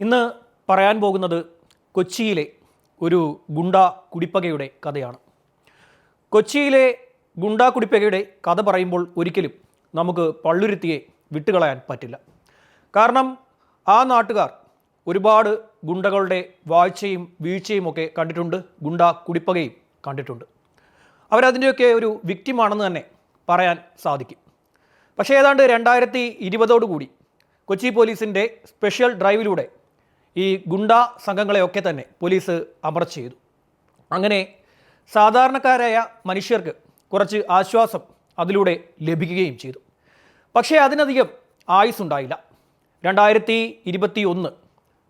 ഇന്ന് പറയാൻ പോകുന്നത് കൊച്ചിയിലെ ഒരു ഗുണ്ട കുടിപ്പകയുടെ കഥയാണ്. കൊച്ചിയിലെ ഗുണ്ട കുടിപ്പകയുടെ കഥ പറയുമ്പോൾ ഒരിക്കലും നമുക്ക് പള്ളുരുത്തിയെ വിട്ടുകളയാൻ പറ്റില്ല. കാരണം ആ നാട്ടുകാർ ഒരുപാട് ഗുണ്ടകളുടെ വാഴ്ചയും വീഴ്ചയും ഒക്കെ കണ്ടിട്ടുണ്ട് ഗുണ്ട കുടിപ്പകയും കണ്ടിട്ടുണ്ട്. അവരതിന്റെയൊക്കെ ഒരു വിക്റ്റിമാണെന്ന് തന്നെ പറയാൻ സാധിക്കും. പക്ഷേ ഏതാണ്ട് രണ്ടായിരത്തി ഇരുപതോടുകൂടി കൊച്ചി പോലീസിന്റെ സ്പെഷ്യൽ ഡ്രൈവിലൂടെ ഈ ഗുണ്ട സംഘങ്ങളെയൊക്കെ തന്നെ പോലീസ് അമർച്ച ചെയ്തു. അങ്ങനെ സാധാരണക്കാരായ മനുഷ്യർക്ക് കുറച്ച് ആശ്വാസം അതിലൂടെ ലഭിക്കുകയും ചെയ്തു. പക്ഷേ അതിനധികം ആയുസ് ഉണ്ടായില്ല രണ്ടായിരത്തി ഇരുപത്തി ഒന്ന്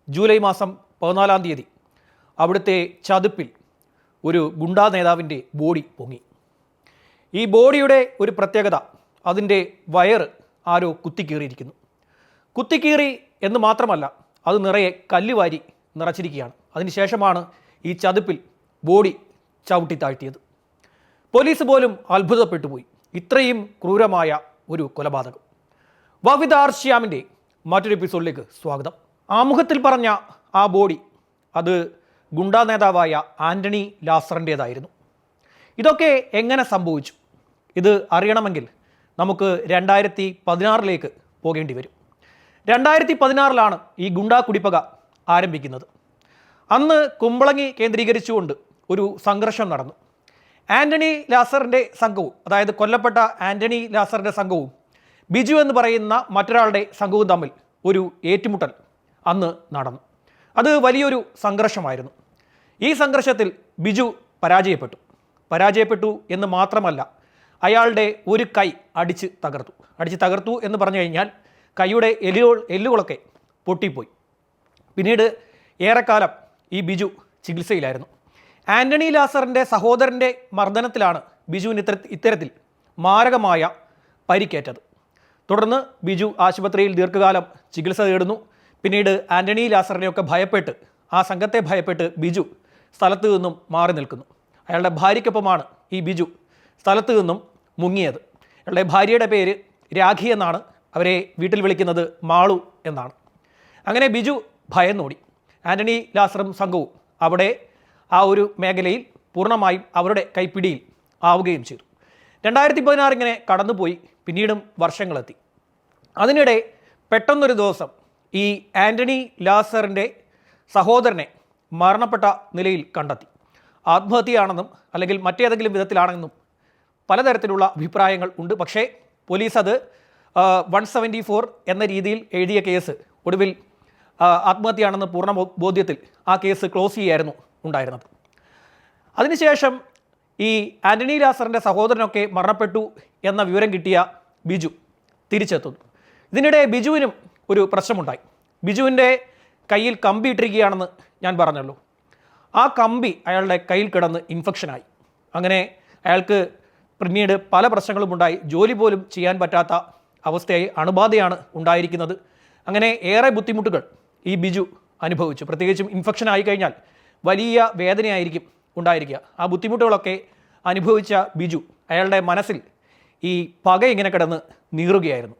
ജൂലൈ മാസം പതിനാലാം തീയതി അവിടുത്തെ ചതുപ്പിൽ ഒരു ഗുണ്ടാ നേതാവിന്റെ ബോഡി പൊങ്ങി. ഈ ബോഡിയുടെ ഒരു പ്രത്യേകത അതിന്റെ വയറ് ആരോ കുത്തിക്കീറിയിരിക്കുന്നു. കുത്തിക്കീറി എന്ന് മാത്രമല്ല അത് നിറയെ കല്ലുവാരി നിറച്ചിരിക്കുകയാണ്. അതിനുശേഷമാണ് ഈ ചതുപ്പിൽ ബോഡി ചവിട്ടി താഴ്ത്തിയത്. പോലീസ് പോലും അത്ഭുതപ്പെട്ടു പോയി. ഇത്രയും ക്രൂരമായ ഒരു കൊലപാതകം. വവിത ആർ ശ്യാമിന്റെ മറ്റൊരു എപ്പിസോഡിലേക്ക് സ്വാഗതം. ആമുഖത്തിൽ പറഞ്ഞ ആ ബോഡി അത് ഗുണ്ടാ നേതാവായ ആന്റണി ലാസറിന്റേതായിരുന്നു. ഇതൊക്കെ എങ്ങനെ സംഭവിച്ചു? ഇത് അറിയണമെങ്കിൽ നമുക്ക് രണ്ടായിരത്തി പതിനാറിലേക്ക് പോകേണ്ടി വരും. രണ്ടായിരത്തി പതിനാറിലാണ് ഈ ഗുണ്ടാ കുടിപ്പക ആരംഭിക്കുന്നത്. അന്ന് കുമ്പളങ്ങി കേന്ദ്രീകരിച്ചുകൊണ്ട് ഒരു സംഘർഷം നടന്നു. ആന്റണി ലാസറിന്റെ സംഘവും അതായത് കൊല്ലപ്പെട്ട ആന്റണി ലാസറിന്റെ സംഘവും ബിജു എന്ന് പറയുന്ന മറ്റൊരാളുടെ സംഘവും തമ്മിൽ ഒരു ഏറ്റുമുട്ടൽ അന്ന് നടന്നു. അത് വലിയൊരു സംഘർഷമായിരുന്നു. ഈ സംഘർഷത്തിൽ ബിജു പരാജയപ്പെട്ടു. പരാജയപ്പെട്ടു എന്ന് മാത്രമല്ല അയാളുടെ ഒരു കൈ അടിച്ച് തകർത്തു. അടിച്ച് തകർത്തു എന്ന് പറഞ്ഞു കഴിഞ്ഞാൽ കൈയുടെ എല്ലുകൾ എല്ലുകളൊക്കെ പൊട്ടിപ്പോയി. പിന്നീട് ഏറെക്കാലം ഈ ബിജു ചികിത്സയിലായിരുന്നു. ആന്റണി ലാസറിന്റെ സഹോദരന്റെ മർദ്ദനത്തിലാണ് ബിജുവിന് ഇത്തര ഇത്തരത്തിൽ മാരകമായ പരിക്കേറ്റത്. തുടർന്ന് ബിജു ആശുപത്രിയിൽ ദീർഘകാലം ചികിത്സ തേടുന്നു. പിന്നീട് ആന്റണി ലാസറിനെയൊക്കെ ഭയപ്പെട്ട് ആ സംഘത്തെ ഭയപ്പെട്ട് ബിജു സ്ഥലത്ത് നിന്നും മാറി നിൽക്കുന്നു. അയാളുടെ ഭാര്യയ്ക്കൊപ്പമാണ് ഈ ബിജു സ്ഥലത്ത് നിന്നും മുങ്ങിയത്. അയാളുടെ ഭാര്യയുടെ പേര് രാഖി എന്നാണ് അവരെ വീട്ടിൽ വിളിക്കുന്നത് മാളു എന്നാണ്. അങ്ങനെ ബിജു ഭയന്നോടി. ആന്റണി ലാസറും സംഘവും അവിടെ ആ ഒരു മേഖലയിൽ പൂർണമായും അവരുടെ കൈപ്പിടിയിൽ ആവുകയും ചെയ്തു. രണ്ടായിരത്തി പതിനാറ് ഇങ്ങനെ കടന്നുപോയി പിന്നീടും വർഷങ്ങളെത്തി. അതിനിടെ പെട്ടെന്നൊരു ദിവസം ഈ ആന്റണി ലാസറിന്റെ സഹോദരനെ മരണപ്പെട്ട നിലയിൽ കണ്ടെത്തി. ആത്മഹത്യയാണെന്നും അല്ലെങ്കിൽ മറ്റേതെങ്കിലും വിധത്തിലാണെന്നും പലതരത്തിലുള്ള അഭിപ്രായങ്ങൾ ഉണ്ട്. പക്ഷേ പോലീസ് അത് വൺ സെവന്റി ഫോർ എന്ന രീതിയിൽ എഴുതിയ കേസ് ഒടുവിൽ ആത്മഹത്യയാണെന്ന് പൂർണ ബോധ്യത്തിൽ ആ കേസ് ക്ലോസ് ചെയ്യായിരുന്നു ഉണ്ടായിരുന്നത്. അതിനുശേഷം ഈ ആന്റണി ലാസറിന്റെ സഹോദരനൊക്കെ മരണപ്പെട്ടു എന്ന വിവരം കിട്ടിയ ബിജു തിരിച്ചെത്തുന്നു. ഇതിനിടെ ബിജുവിനും ഒരു പ്രശ്നമുണ്ടായി. ബിജുവിന്റെ കയ്യിൽ കമ്പി ഇട്ടിരിക്കുകയാണെന്ന് ഞാൻ പറഞ്ഞല്ലോ. ആ കമ്പി അയാളുടെ കയ്യിൽ കിടന്ന് ഇൻഫെക്ഷനായി അങ്ങനെ അയാൾക്ക് പിന്നീട് പല പ്രശ്നങ്ങളും ഉണ്ടായി. ജോലി പോലും ചെയ്യാൻ പറ്റാത്ത അവസ്ഥയായി അണുബാധയാണ് ഉണ്ടായിരിക്കുന്നത്. അങ്ങനെ ഏറെ ബുദ്ധിമുട്ടുകൾ ഈ ബിജു അനുഭവിച്ചു. പ്രത്യേകിച്ചും ഇൻഫെക്ഷൻ ആയി കഴിഞ്ഞാൽ വലിയ വേദനയായിരിക്കും ഉണ്ടായിരിക്കുക. ആ ബുദ്ധിമുട്ടുകളൊക്കെ അനുഭവിച്ച ബിജു അയാളുടെ മനസ്സിൽ ഈ പക ഇങ്ങനെ കിടന്ന് നീറുകയായിരുന്നു.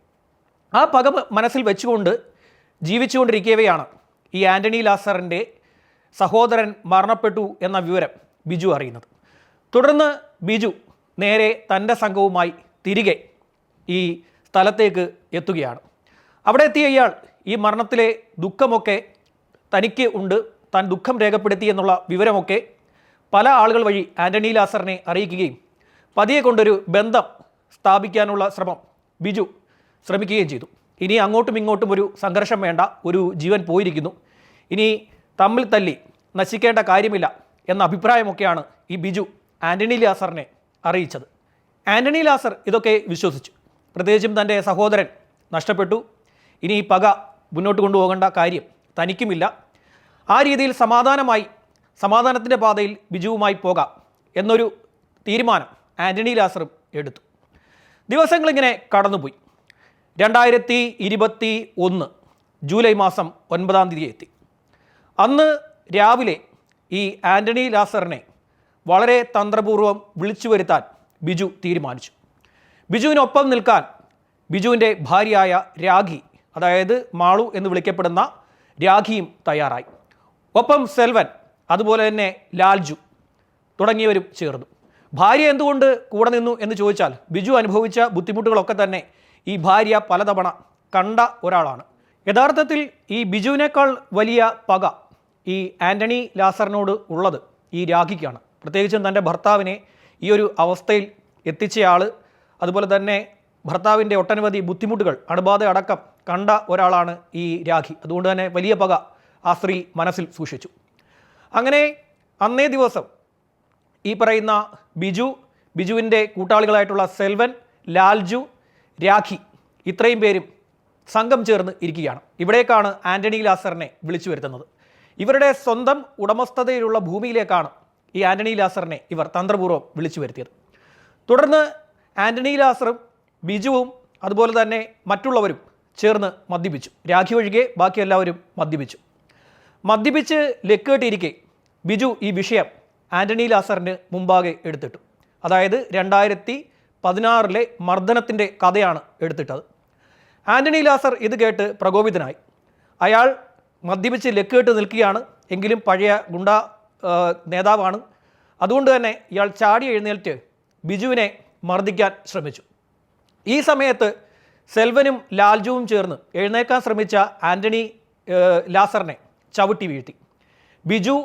ആ പക മനസ്സിൽ വെച്ചുകൊണ്ട് ജീവിച്ചുകൊണ്ടിരിക്കവെയാണ് ഈ ആന്റണി ലാസറിന്റെ സഹോദരൻ മരണപ്പെട്ടു എന്ന വിവരം ബിജു അറിയുന്നത്. തുടർന്ന് ബിജു നേരെ തന്റെ സംഘവുമായി തിരികെ ഈ സ്ഥലത്തേക്ക് എത്തുകയാണ്. അവിടെ എത്തിയ ഇയാൾ ഈ മരണത്തിലെ ദുഃഖമൊക്കെ തനിക്ക് ഉണ്ട് താൻ ദുഃഖം രേഖപ്പെടുത്തി എന്നുള്ള വിവരമൊക്കെ പല ആളുകൾ വഴി ആന്റണി ലാസറിനെ അറിയിക്കുകയും പതിയെ കൊണ്ടൊരു ബന്ധം സ്ഥാപിക്കാനുള്ള ശ്രമം ബിജു ശ്രമിക്കുകയും ചെയ്തു. ഇനി അങ്ങോട്ടും ഇങ്ങോട്ടും ഒരു സംഘർഷം വേണ്ട ഒരു ജീവൻ പോയിരിക്കുന്നു. ഇനി തമ്മിൽ തല്ലി നശിക്കേണ്ട കാര്യമില്ല എന്ന അഭിപ്രായമൊക്കെയാണ് ഈ ബിജു ആന്റണി ലാസറിനെ അറിയിച്ചത്. ആന്റണി ലാസർ ഇതൊക്കെ വിശ്വസിച്ചു. പ്രത്യേകിച്ചും തന്റെ സഹോദരൻ നഷ്ടപ്പെട്ടു. ഇനി ഈ പക മുന്നോട്ട് കൊണ്ടുപോകേണ്ട കാര്യം തനിക്കുമില്ല. ആ രീതിയിൽ സമാധാനമായി സമാധാനത്തിന്റെ പാതയിൽ ബിജുവുമായി പോകാം എന്നൊരു തീരുമാനം ആന്റണി ലാസറും എടുത്തു. ദിവസങ്ങളിങ്ങനെ കടന്നുപോയി. രണ്ടായിരത്തി ഇരുപത്തി ഒന്ന് ജൂലൈ മാസം ഒൻപതാം തീയതി എത്തി. അന്ന് രാവിലെ ഈ ആന്റണി ലാസറിനെ വളരെ തന്ത്രപൂർവം വിളിച്ചു വരുത്താൻ ബിജു തീരുമാനിച്ചു. ബിജുവിനൊപ്പം നിൽക്കാൻ ബിജുവിന്റെ ഭാര്യയായ രാഖി അതായത് മാളു എന്ന് വിളിക്കപ്പെടുന്ന രാഖിയും തയ്യാറായി. ഒപ്പം സെൽവൻ അതുപോലെ തന്നെ ലാൽജു തുടങ്ങിയവരും ചേർന്നു. ഭാര്യ എന്തുകൊണ്ട് കൂടെ നിന്നു എന്ന് ചോദിച്ചാൽ ബിജു അനുഭവിച്ച ബുദ്ധിമുട്ടുകളൊക്കെ തന്നെ ഈ ഭാര്യ പലതവണ കണ്ട ഒരാളാണ്. യഥാർത്ഥത്തിൽ ഈ ബിജുവിനേക്കാൾ വലിയ പക ഈ ആന്റണി ലാസറിനോട് ഉള്ളത് ഈ രാഖിക്കാണ്. പ്രത്യേകിച്ചും തന്റെ ഭർത്താവിനെ ഈ ഒരു അവസ്ഥയിൽ എത്തിച്ചയാൾ അതുപോലെ തന്നെ ഭർത്താവിന്റെ ഒട്ടനവധി ബുദ്ധിമുട്ടുകൾ അണുബാധ അടക്കം കണ്ട ഒരാളാണ് ഈ രാഖി. അതുകൊണ്ട് തന്നെ വലിയ പക ആ സ്ത്രീ മനസ്സിൽ സൂക്ഷിച്ചു. അങ്ങനെ അന്നേ ദിവസം ഈ പറയുന്ന ബിജു ബിജുവിന്റെ കൂട്ടാളികളായിട്ടുള്ള സെൽവൻ ലാൽജു രാഖി ഇത്രയും പേരും സംഘം ചേർന്ന് ഇരിക്കുകയാണ്. ഇവിടേക്കാണ് ആന്റണി ലാസറിനെ വിളിച്ചു വരുത്തുന്നത്. ഇവരുടെ സ്വന്തം ഉടമസ്ഥതയിലുള്ള ഭൂമിയിലേക്കാണ് ഈ ആന്റണി ലാസറിനെ ഇവർ തന്ത്രപൂർവം വിളിച്ചു വരുത്തിയത്. തുടർന്ന് ആന്റണി ലാസറും ബിജുവും അതുപോലെ തന്നെ മറ്റുള്ളവരും ചേർന്ന് മദ്യപിച്ചു. രാഖി ഒഴികെ ബാക്കി എല്ലാവരും മദ്യപിച്ചു. മദ്യപിച്ച് ലക്കേട്ടിരിക്കെ ബിജു ഈ വിഷയം ആന്റണി ലാസറിന് മുമ്പാകെ എടുത്തിട്ടു. അതായത് രണ്ടായിരത്തി പതിനാറിലെ മർദ്ദനത്തിന്റെ കഥയാണ് എടുത്തിട്ടത്. ആന്റണി ലാസർ ഇത് കേട്ട് പ്രകോപിതനായി. അയാൾ മദ്യപിച്ച് ലക്കേട്ട് നിൽക്കുകയാണ്. എങ്കിലും പഴയ ഗുണ്ട നേതാവാണ്. അതുകൊണ്ട് തന്നെ ഇയാൾ ചാടി എഴുന്നേൽറ്റ് ബിജുവിനെ മർദ്ദിക്കാൻ ശ്രമിച്ചു. ഈ സമയത്ത് സെൽവനും ലാൽജുവും ചേർന്ന് എഴുന്നേക്കാൻ ശ്രമിച്ച ആന്റണി ലാസറിനെ ചവിട്ടി വീഴ്ത്തി. ബിജു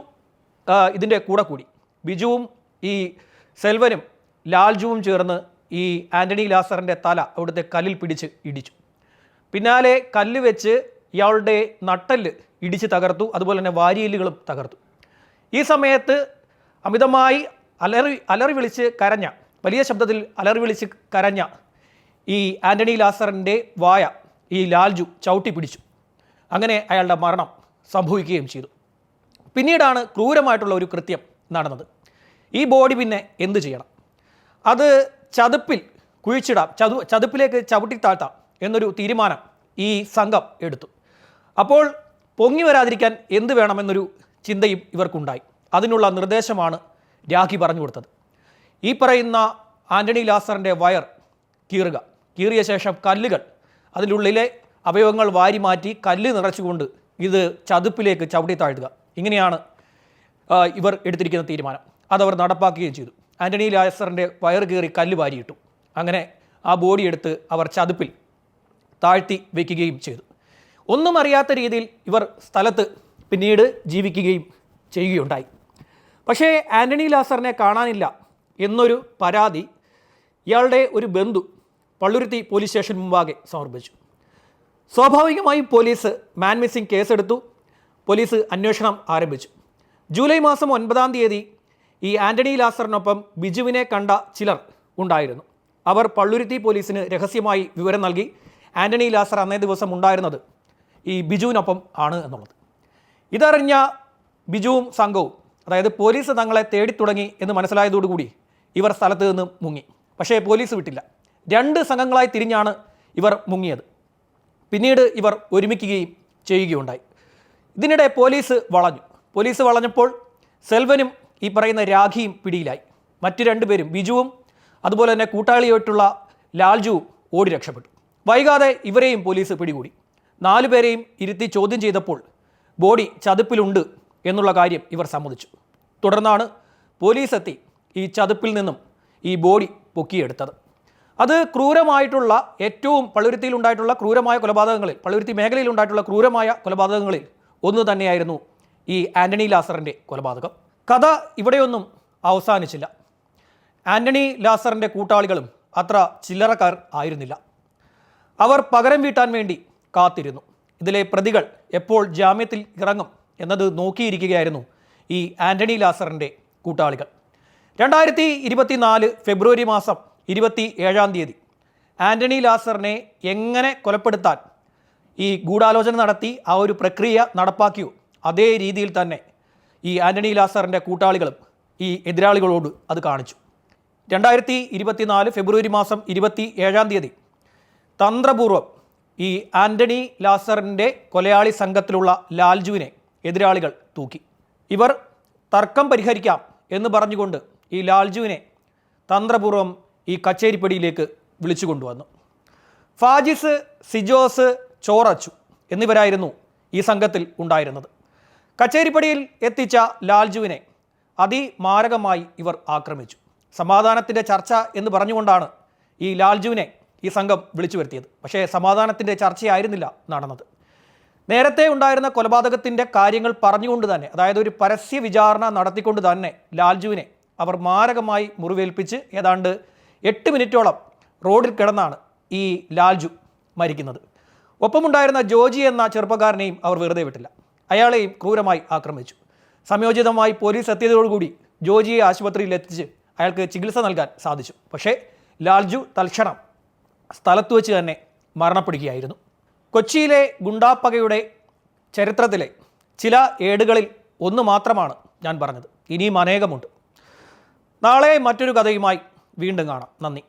ഇതിന്റെ കൂടെ കൂടി. ബിജുവും ഈ സെൽവനും ലാൽജുവും ചേർന്ന് ഈ ആന്റണി ലാസറിന്റെ തല അവിടുത്തെ കല്ലിൽ പിടിച്ച് ഇടിച്ചു. പിന്നാലെ കല്ല് വെച്ച് ഇയാളുടെ നട്ടൽ ഇടിച്ച് തകർത്തു അതുപോലെ തന്നെ വാരിയല്ലുകളും തകർത്തു. ഈ സമയത്ത് അമിതമായി അലറി അലറി വിളിച്ച് കരഞ്ഞ വലിയ ശബ്ദത്തിൽ അലറി വിളിച്ച് കരഞ്ഞ ഈ ആന്റണി ലാസറിന്റെ വായ ഈ ലാൽജു ചവിട്ടി പിടിച്ചു. അങ്ങനെ അയാളുടെ മരണം സംഭവിക്കുകയും ചെയ്തു. പിന്നീടാണ് ക്രൂരമായിട്ടുള്ള ഒരു കൃത്യം നടന്നത്. ഈ ബോഡി പിന്നെ എന്ത് ചെയ്യണം? അത് ചതുപ്പിൽ കുഴിച്ചിടാം ചതു ചതുപ്പിലേക്ക് ചവിട്ടി താഴ്ത്താം എന്നൊരു തീരുമാനം ഈ സംഘം എടുത്തു. അപ്പോൾ പൊങ്ങി വരാതിരിക്കാൻ എന്ത് വേണമെന്നൊരു ചിന്തയും ഇവർക്കുണ്ടായി. അതിനുള്ള നിർദ്ദേശമാണ് രാഖി പറഞ്ഞു കൊടുത്തത്. ഈ പറയുന്ന ആന്റണി ലാസറിന്റെ വയർ കീറുക. കീറിയ ശേഷം കല്ലുകൾ. അതിനുള്ളിലെ അവയവങ്ങൾ വാരി മാറ്റി കല്ല് നിറച്ചുകൊണ്ട് ഇത് ചതുപ്പിലേക്ക് ചവിട്ടി താഴ്ത്തുക. ഇങ്ങനെയാണ് ഇവർ എടുത്തിരിക്കുന്ന തീരുമാനം. അതവർ നടപ്പാക്കുകയും ചെയ്തു. ആന്റണി ലാസറിന്റെ വയർ കീറി കല്ല് വാരിയിട്ടു. അങ്ങനെ ആ ബോഡി എടുത്ത് അവർ ചതുപ്പിൽ താഴ്ത്തി വയ്ക്കുകയും ചെയ്തു. ഒന്നും അറിയാത്ത രീതിയിൽ ഇവർ സ്ഥലത്ത് പിന്നീട് ജീവിക്കുകയും ചെയ്യുകയുണ്ടായി. പക്ഷേ ആന്റണി ലാസറിനെ കാണാനില്ല. എന്നൊരു പരാതി ഇയാളുടെ ഒരു ബന്ധു പള്ളുരുത്തി പോലീസ് സ്റ്റേഷൻ മുമ്പാകെ സമർപ്പിച്ചു. സ്വാഭാവികമായും പോലീസ് മാൻ മിസ്സിംഗ് കേസെടുത്തു. പോലീസ് അന്വേഷണം ആരംഭിച്ചു. ജൂലൈ മാസം ഒൻപതാം തീയതി ഈ ആന്റണി ലാസറിനൊപ്പം ബിജുവിനെ കണ്ട ചിലർ ഉണ്ടായിരുന്നു. അവർ പള്ളുരുത്തി പോലീസിന് രഹസ്യമായി വിവരം നൽകി ആന്റണി ലാസർ അന്നേ ദിവസം ഉണ്ടായിരുന്നത് ഈ ബിജുവിനൊപ്പം ആണ് എന്നുള്ളത്. ഇതറിഞ്ഞ ബിജുവും സംഘവും അതായത് പോലീസ് തങ്ങളെ തേടി തുടങ്ങി എന്ന് മനസ്സിലായതോടുകൂടി ഇവർ സ്ഥലത്ത് നിന്ന് മുങ്ങി. പക്ഷേ പോലീസ് വിട്ടില്ല. രണ്ട് സംഘങ്ങളായി തിരിഞ്ഞാണ് ഇവർ മുങ്ങിയത്. പിന്നീട് ഇവർ ഒരുമിക്കുകയും ചെയ്യുകയുണ്ടായി. ഇതിനിടെ പോലീസ് വളഞ്ഞു. പോലീസ് വളഞ്ഞപ്പോൾ സെൽവനും ഈ പറയുന്ന രാഖിയും പിടിയിലായി. മറ്റു രണ്ടുപേരും ബിജുവും അതുപോലെ തന്നെ കൂട്ടാളിയായിട്ടുള്ള ലാൽജുവും ഓടി രക്ഷപ്പെട്ടു. വൈകാതെ ഇവരെയും പോലീസ് പിടികൂടി. നാലുപേരെയും ഇരുത്തി ചോദ്യം ചെയ്തപ്പോൾ ബോഡി ചതുപ്പിലുണ്ട് എന്നുള്ള കാര്യം ഇവർ സമ്മതിച്ചു. തുടർന്നാണ് പോലീസ് എത്തി ഈ ചതുപ്പിൽ നിന്നും ഈ ബോഡി പൊക്കിയെടുത്തത്. അത് ക്രൂരമായിട്ടുള്ള ഏറ്റവും പള്ളുരുത്തിയിൽ ഉണ്ടായിട്ടുള്ള ക്രൂരമായ കൊലപാതകങ്ങളിൽ പള്ളുരുത്തി മേഖലയിൽ ഉണ്ടായിട്ടുള്ള ക്രൂരമായ കൊലപാതകങ്ങളിൽ ഒന്ന് തന്നെയായിരുന്നു ഈ ആന്റണി ലാസറിന്റെ കൊലപാതകം. കഥ ഇവിടെയൊന്നും അവസാനിച്ചില്ല. ആന്റണി ലാസറിന്റെ കൂട്ടാളികളും അത്ര ചില്ലറക്കാർ ആയിരുന്നില്ല. അവർ പകരം വീട്ടാൻ വേണ്ടി കാത്തിരുന്നു. ഇതിലെ പ്രതികൾ എപ്പോൾ ജാമ്യത്തിൽ ഇറങ്ങും എന്നത് നോക്കിയിരിക്കുകയായിരുന്നു ഈ ആന്റണി ലാസറിന്റെ കൂട്ടാളികൾ. രണ്ടായിരത്തി ഇരുപത്തിനാല് ഫെബ്രുവരി മാസം ഇരുപത്തി ഏഴാം തീയതി ആന്റണി ലാസറിനെ എങ്ങനെ കൊലപ്പെടുത്താൻ ഈ ഗൂഢാലോചന നടത്തി ആ ഒരു പ്രക്രിയ നടപ്പാക്കിയോ? അതേ രീതിയിൽ തന്നെ ഈ ആന്റണി ലാസറിന്റെ കൂട്ടാളികളും ഈ എതിരാളികളോട് അത് കാണിച്ചു. രണ്ടായിരത്തി ഇരുപത്തിനാല് ഫെബ്രുവരി മാസം ഇരുപത്തി ഏഴാം തീയതി തന്ത്രപൂർവം ഈ ആന്റണി ലാസറിന്റെ കൊലയാളി സംഘത്തിലുള്ള ലാൽജുവിനെ എതിരാളികൾ തൂക്കി. ഇവർ തർക്കം പരിഹരിക്കാം എന്ന് പറഞ്ഞുകൊണ്ട് ഈ ലാൽജുവിനെ തന്ത്രപൂർവം ഈ കച്ചേരിപ്പടിയിലേക്ക് വിളിച്ചു കൊണ്ടുവന്നു. ഫാജിസ് സിജോസ് ചോറച്ചു എന്നിവരായിരുന്നു ഈ സംഘത്തിൽ ഉണ്ടായിരുന്നത്. കച്ചേരിപ്പടിയിൽ എത്തിച്ച ലാൽജുവിനെ അതിമാരകമായി ഇവർ ആക്രമിച്ചു. സമാധാനത്തിന്റെ ചർച്ച എന്ന് പറഞ്ഞുകൊണ്ടാണ് ഈ ലാൽജുവിനെ ഈ സംഘം വിളിച്ചു വരുത്തിയത്. പക്ഷേ സമാധാനത്തിന്റെ ചർച്ചയായിരുന്നില്ല നടന്നത്. നേരത്തെ ഉണ്ടായിരുന്ന കൊലപാതകത്തിന്റെ കാര്യങ്ങൾ പറഞ്ഞുകൊണ്ട് തന്നെ അതായത് ഒരു പരസ്യ വിചാരണ നടത്തിക്കൊണ്ട് തന്നെ ലാൽജുവിനെ അവർ മാരകമായി മുറിവേൽപ്പിച്ച് ഏതാണ്ട് എട്ട് മിനിറ്റോളം റോഡിൽ കിടന്നാണ് ഈ ലാൽജു മരിക്കുന്നത്. ഒപ്പമുണ്ടായിരുന്ന ജോജി എന്ന ചെറുപ്പക്കാരനെയും അവർ വെറുതെ വിട്ടില്ല. അയാളെയും ക്രൂരമായി ആക്രമിച്ചു. സംയോജിതമായി പോലീസ് എത്തിയതോടുകൂടി ജോജിയെ ആശുപത്രിയിൽ എത്തിച്ച് അയാൾക്ക് ചികിത്സ നൽകാൻ സാധിച്ചു. പക്ഷേ ലാൽജു തൽക്ഷണം സ്ഥലത്ത് വെച്ച് തന്നെ മരണപ്പെടുകയായിരുന്നു. കൊച്ചിയിലെ ഗുണ്ടാപ്പകയുടെ ചരിത്രത്തിലെ ചില ഏടുകളിൽ ഒന്ന് മാത്രമാണ് ഞാൻ പറഞ്ഞത്. ഇനിയും അനേകമുണ്ട്. നാളെ മറ്റൊരു കഥയുമായി വീണ്ടും കാണാം. നന്ദി.